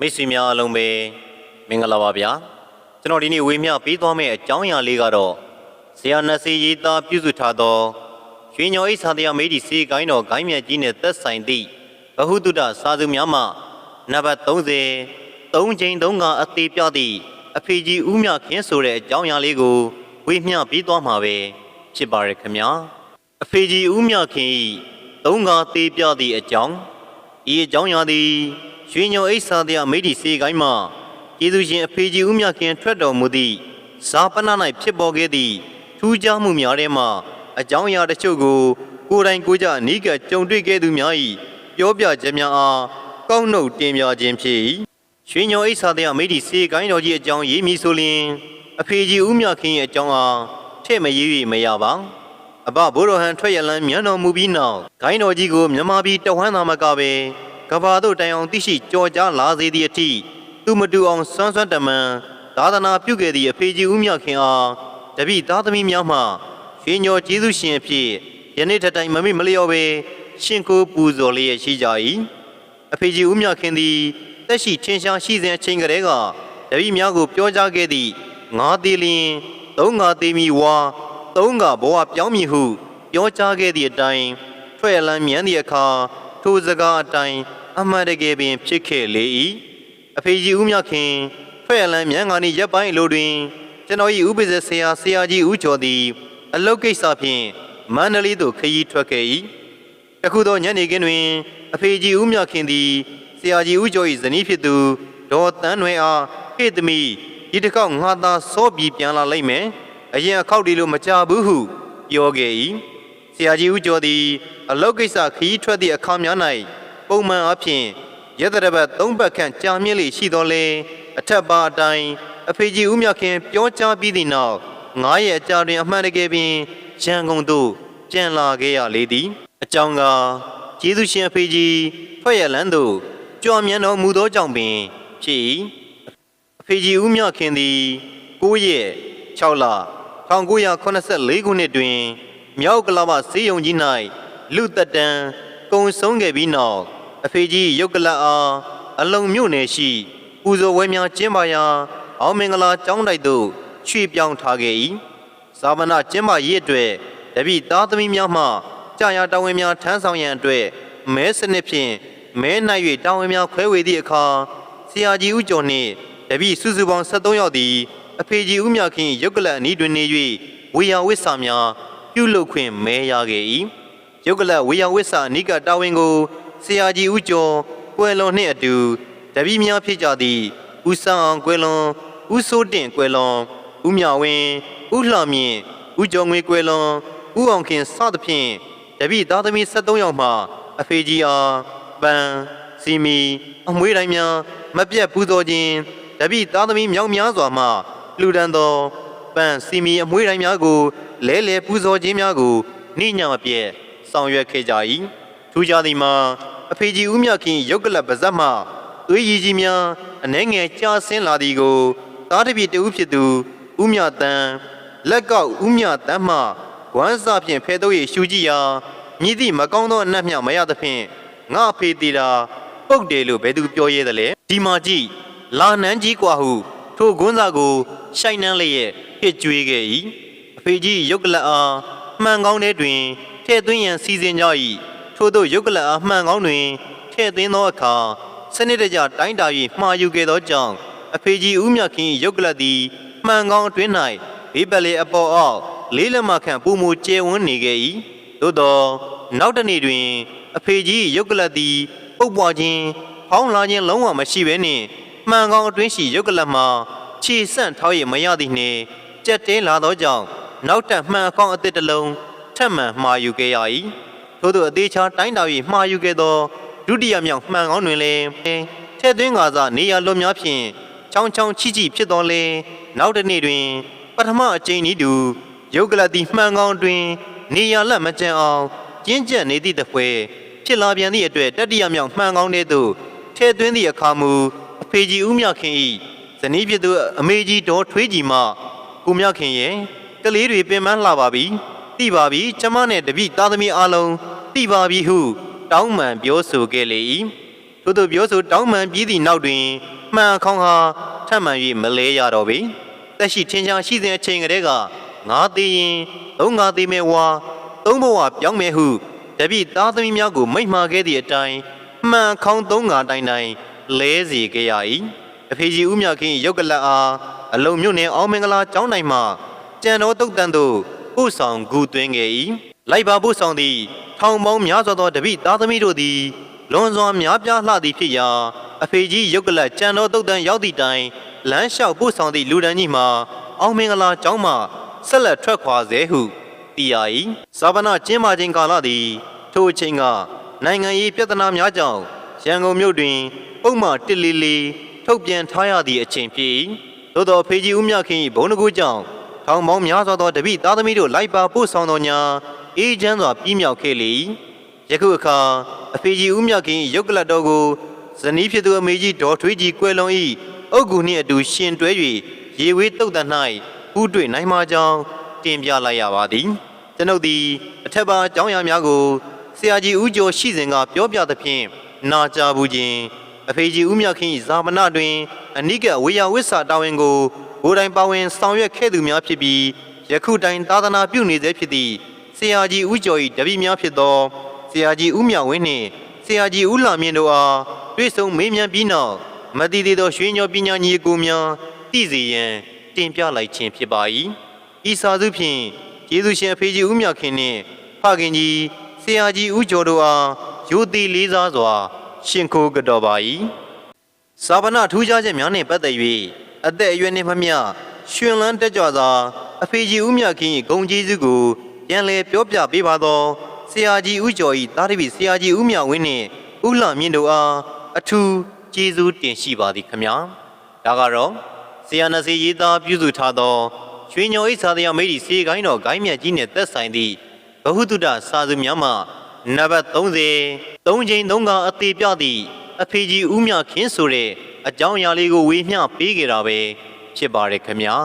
မိတ်ဆွေများအားလုံးပဲမင်္ဂလာပါဗျာကျွန်တော်ဒီနေ့ဝေမျှပေးသွားမယ့်အကြောင်းအရာလေးကတော့ဆရာနတ်စီရေးသားပြုစုထားသောရွှေညောအိဆာတရားမေဒီစေကိုင်းတော်ဂိုင်းမြတ်ကြီးနဲ့သက်ဆိုင်သည့်ဘဟုတုတစာစုများမှနံပါတ်30သုံးချိန်သုံးကအသေးပြသည့်အဖေကြီးဦးမြခင်းဆိုတဲ့အကြောင်းအရာလေးကိုဝေမျှပေးသွားမှာပဲဖြစ်ပါရခင်ဗျာအဖေကြီးဦးမြခင်ဤသုံးကားသေးပြသည့်အကြောင်းဤအကြောင်းအရာသည် ရွှေညောအိဆာတရားမိဒီစေကိုင်းမှာကျေးဇူးရှင်အဖေကြီးဦးမြခင်ထွက်တော်မူသည့်ဇာပနာ၌ဖြစ်ပေါ်ခဲ့သည့်ထူးခြားမှုများထဲမှအကြောင်းအရာတချို့ကို ကိုယ်တိုင်ကိုယ်ကြအနီးကပ်ကြုံတွေ့ခဲ့သူများ၏ပြောပြချက်များအားကောက်နှုတ်တင်ပြခြင်းဖြစ်၏ရွှေညောအိဆာတရားမိဒီစေကိုင်းတော်ကြီးအကြောင်းရေးမည်ဆိုလျှင်အဖေကြီးဦးမြခင်၏အကြောင်းအားထည့်မရေး၍မရပါအဘဘိုးတော်ဟန်ထွက်ရလန်းမြန်တော်မူပြီးနောက်ဂိုင်းတော်ကြီးကိုမြမပြီးတဝမ်းသာမကပဲ ကဘာတို့တိုင်အောင်သိရှိကြော်ကြားလာစေသည့်အထိသူမတူအောင်စွမ်းစွမ်းတမန်သာသနာပြုခဲ့သည့်အဖေကြီးဦးမြခင်အားတပိသားသမီးများမှရွှေညောကျေးဇူးရှင်အဖြစ်ယနေ့ထက်တိုင်မမေ့မလျော့ပဲရှင်ကိုပူဇော်လျက်ရှိကြ၏အဖေကြီးဦးမြခင်သည်တက်ရှိချင်းရှားရှိစဉ်အချိန်ကလေးကတပိများကိုပြောကြားခဲ့သည့်ငါသည်လျင်သုံးငါသေးမီဝါသုံးကဘဝပြောင်းမည်ဟု ပြောကြားခဲ့သည့်အတိုင်းထွက်လန်းမြန်းသည့်အခါထိုစကားအတိုင်း အမှန်တကယ်ပင်ဖြစ်ခဲ့လေ၏အဖေကြီးဦးမြခင်ထွက်လန်းမြန်းကနေရပ်ပိုင်းအလိုတွင် ကျွန်တော်၏ဥပဇေဆရာဆရာကြီးဦးကျော်သည်အလုတ်ကိစ္စဖြင့်မန္တလေးသို့ခရီးထွက်ခဲ့၏တခုသောညနေခင်းတွင် အဖေကြီးဦးမြခင်သည်ဆရာကြီးဦးကျော်၏ဇနီးဖြစ်သူဒေါ်တန်းတွင်အားဟေ့သမီးဒီတစ်ခေါက်ငါသာစောပြီးပြန်လာလိမ့်မယ်အရင်အခောက်ဒီလိုမကြဘူးဟုပြောခဲ့၏ဆရာကြီးဦးကျော်သည် အလောက်ကိစ္စခရီးထွက်သည့်အခါများ၌ ပုံမှန်အဖြစ်ရတရဘတ်သုံးဘတ်ခန့်ကြာမြင့်လေရှိတော်လဲအထက်ပါအတိုင်းအဖေကြီးဦးမြခင်ပြောကြားပြီးသည့်နောက်ငားရဲ့အကြာတွင်အမှန်တကယ်ပင်ရန်ကုန်သို့ပြန်လာခဲ့ရလေသည်အကြောင်းကကျေးဇူးရှင်အဖေကြီးဖွဲ့ရလန်းသို့ကြွမြန်းတော်မူသောကြောင့်ပင်ဖြစ်၏အဖေကြီးဦးမြခင်သည်9ရက်6လ1984ခုနှစ်တွင်မြောက်ကလာပစေးရုံကြီး၌လူသက်တမ်းကုံဆုံးခဲ့ပြီးနောက် အဖေကြီးရုတ်ကလတ်အားအလုံမြို့နယ်ရှိပူဇော်ဝဲများကျင်းပရာအောင်မင်္ဂလာကျောင်းတိုက်သို့ရွှေ့ပြောင်းထားခဲ့၏ဇာမနာကျင်းပရေးအတွက်တပိသားသမီးများမှကြာရတာဝန်များထမ်းဆောင်ရန်အတွက်မဲစနစ်ဖြင့်မဲနိုင်၍တာဝန်များခွဲဝေသည့်အခါဆရာကြီးဦးကျော်နှင့်တပိစုစုပေါင်း73ယောက်သည်အဖေကြီးဦးမြခင်ရုပ်ကလတ်အနီးတွင်နေ၍ဝေယဝိဆာများပြုလုပ်ခွင့်မဲရခဲ့၏ရုပ်ကလတ်ဝေယဝိဆာအနိကတာဝန်ကို ဆရာကြီးဦးကျော်ကွယ်လွန်နှင့်အတူတပည့်များဖြစ်ကြသည့်ဦးဆန်းအောင်ကွယ်လွန်ဦးစိုးတင့်ကွယ်လွန်ဦးမြဝင်းဦးလှမြင့်ဦးကျော်ငွေကွယ်လွန်ဦးအောင်ခင်စသဖြင့်တပည့်သားသမီး73ယောက်မှအဖေကြီးအားပန်းစီမီအမွေးတိုင်းများမပြတ်ပူဇော်ခြင်းတပိသားသမီးမြောက်များစွာမှလှူဒန်းသောပန်းစီမီအမွှေးတိုင်းများကိုလဲလဲပူဇော်ခြင်းများကိုနှိညာမပြည့်ဆောင်ရွက်ခဲ့ကြ၏ထူးခြားသည်မှာ အဖေကြီးဦးမြခင်ရုပ်ကလပ်ပါဇက်မှသွေးရည်ကြီးများအနှဲငယ်ကြာဆင်းလာသည်ကိုသားတစ်ပြည့်တဦးဖြစ်သူဦးမြတန်းလက်ကောက်ဦးမြတန်းမှဝမ်းစာဖြင့်ဖဲတော့ရရှူကြည့်ရာမြည်သည့်မကောင်းသောအနက်မြမရသဖြင့်ငါအဖေတီတာပုတ်တယ်လို့ဘယ်သူပြောရဲသလဲဒီမှာကြည့် လာနန်းကြီးกว่าဟုထိုကွန်းသားကိုရှိုင်နှန်းလျက်ဟစ်ကြွေးခဲ့၏အဖေကြီးရုပ်ကလတ်အားမှန်ကောင်းတဲ့တွင်ထဲ့သွင်းရန်စီစဉ်ကြ၏ ထို့သောရုပ်ကလတ်အားမှန်ကောင်းတွင်ထဲ့သွင်းသောအခါစနစ်တကျတိုင်းတာ၍မှားယူခဲ့သောကြောင့်အဖေကြီးဦးမြခင်၏ရုပ်ကလတ်သည်မှန်ကောင်းအတွင်း၌ဘေးပလေအပေါ်အောက်လေးလက်မခန့်ပူမူကျဲဝန်းနေခဲ့၏သို့သောနောက်တစ်နေ့တွင် အဖေကြီးရုပ်ကလတ်သည်ပုတ်ပွားခြင်းဖောင်းလာခြင်းလုံးဝမရှိဘဲနှင့်မှန်ကောင်အတွင်းရှိရုပ်ကလပ်မှာခြေဆန့်ထောက်ရမရသည်နှင့်ကြက်တဲလာသောကြောင့်နောက်တက်မှန်အကောင့်အသစ်တစ်လုံးထပ်မံမှားယူခဲ့ရ၏ ထို့သောအသေးချာတိုင်းတာ၍မှားယူခဲ့သောဒုတိယမြောက်မှန်ကောင်တွင်လည်းထဲ့သွင်းကားစားနေရလွန်များဖြင့်ချောင်းချောင်းချိချိဖြစ်တော်လဲနောက်တစ်နေ့တွင် ပထမအကြိမ်ဤတူရုပ်ကလပ်သည်မှန်ကောင်တွင် နေရလက်မကျန်အောင်ကျင်းကျက်နေသည့်တပွဲဖြစ်လာပြန်သည့်အတွက်တတိယမြောက်မှန်ကောင်တဲ့သို့ထဲ့သွင်းသည့်အခါမူအဖေကြီးဦးမြခင်ဤဇနီးဖြစ်သူအမေကြီးဒေါ်ထွေးကြီးမှကိုမြခင်ရဲ့ကလေးတွေပင်ပန်းလှပါပြီတိပါပြီကျမနဲ့တပိသားသမီးအားလုံး တိပါပြီဟုတောင်းပန်ပြောဆိုခဲ့လေ၏ထို့သူပြောဆိုတောင်းပန်ပြီးသည့်နောက်တွင်မှန်ခေါင်းဟာထပ်မံ၍မလဲရတော့ပေတက်ရှိထင်ရှားရှိစဉ်အချိန်ကတည်းကငါသေးရင်သုံးငါသေးမဲ့ဝါသုံးဘဝပြောင်းမယ်ဟုတပည့်သားသမီးများကိုမိန့်မှာခဲ့သည့်အတိုင်းမှန်ခေါင်းသုံးငါတိုင်တိုင်လဲစီခဲ့ရ၏အဖေကြီးဦးမြခင်ရုပ်ကလတ်အားအလုံးမြို့နယ်အောင်မင်္ဂလာကျောင်းတိုင်မှကြံတော်တုတ်တန်သို့ပို့ဆောင်ဂူသွင်းခဲ့၏ လိုက်ပါပို့ဆောင်သည့်ထောင်ပေါင်းများစွာသောတပည့်သားသမီးတို့သည်လွန်စွာများပြားလှသည်ဖြစ်ရာအဖေကြီးရုပ်ကလတ်ကြံတော်တုတ်တန်ရောက်သည့်တိုင်လမ်းလျှောက်ပို့ဆောင်သည့်လူဒန်းကြီးမှာအောင်မင်္ဂလာကျောင်းမှဆက်လက်ထွက်ခွာစေဟုသိရ၏ဇာပနာကျင်းမာခြင်းကာလသည်ထိုအချိန်ကနိုင်ငံရေးပြဿနာများကြောင့်ရန်ကုန်မြို့တွင်ပုံမှန်တစ်လီလီထုတ်ပြန်ထားရသည့်အချိန်ဖြစ်၏သို့သောအဖေကြီးဦးမြခင်၏ဘုန်းတကူကြောင့်ထောင်ပေါင်းများစွာသောတပည့်သားသမီးတို့လိုက်ပါပို့ဆောင်တော်ညာ အေးချမ်းစွာပြီးမြောက်ခဲ့လေ၏ယခုအခါအဖေကြီးဦးမြခင်၏ရုပ်ကလတ်တော်ကိုဇနီးဖြစ်သူအမေကြီးဒေါ်ထွေးကြီးကွယ်လွန်၏အုတ်ဂူနှင့်အတူရှင်တွဲ၍ရေဝေးတုတ်တန်၌ဥတွေ့နိုင်မှာကြောင်းတင်ပြလိုက်ရပါသည်ကျွန်ုပ်သည်အထက်ပါအကြောင်းအရာများကိုဆရာကြီးဦးကျော်ရှိစဉ်ကပြောပြသဖြင့်နာကြားဘူးခြင်းအဖေကြီးဦးမြခင်၏ဇာမနတွင် အနိကဝေယဝိဆာတာဝန်ကိုကိုယ်တိုင်ပါဝင်ဆောင်ရွက်ခဲ့သူများဖြစ်ပြီးယခုတိုင်သာသနာပြုနေသေးဖြစ်သည့်ဆ ရာကြီးဦးကျော်၏တပည့်များဖြစ်သောဆရာကြီးဦးမြဝင်းနှင့်ဆရာကြီးဦးလာမြင့်တို့အားတွေ့ဆုံမေးမြန်းပြီးနောက်မတည်သေးသောရွှေညောပညာညီအကိုများတည်စေရန်တင်ပြလိုက်ခြင်းဖြစ်ပါ၏ဤစာစုဖြင့်ယေရှုရှင်အဖေကြီးဦးမြခင်နှင့်ဖခင်ကြီးဆရာကြီးဦးကျော်တို့အားယိုတိလေးစားစွာ ရှင်ခိုးကြတော်ပါ၏စာပနာထူးခြားချက်များနှင့်ပတ်သက်၍အသက်အရွယ်နှင့်မမျှရှင်လန်းတက်ကြွစွာအဖေကြီးဦးမြခင်၏ဂုံကျေးဇူးကို ပြန်လည်ပြောပြပေးပါသောဆရာကြီးဦးကျော်၏တာတိပိဆရာကြီးဦးမြဝင်းနှင့်ဦးလှမြင့်တို့အားအထူးကျေးဇူးတင်ရှိပါသည်ခမညာဒါကတော့ဆရာနစီရေးသားပြုစုထားသောရွှေညော်၏စာတရားမိတ်ဒီစေကိုင်းတော်ဂိုင်းမြတ်ကြီးနှင့်သက်ဆိုင်သည့်ဘဟုတုတစာစုများမှနံပါတ်30သုံးချိန်သုံးကအသေးပြသည့်အဖေကြီးဦးမြခင်ဆိုတဲ့အကြောင်းအရာလေးကိုဝေမျှပေးကြတာပဲဖြစ်ပါတယ်ခမညာ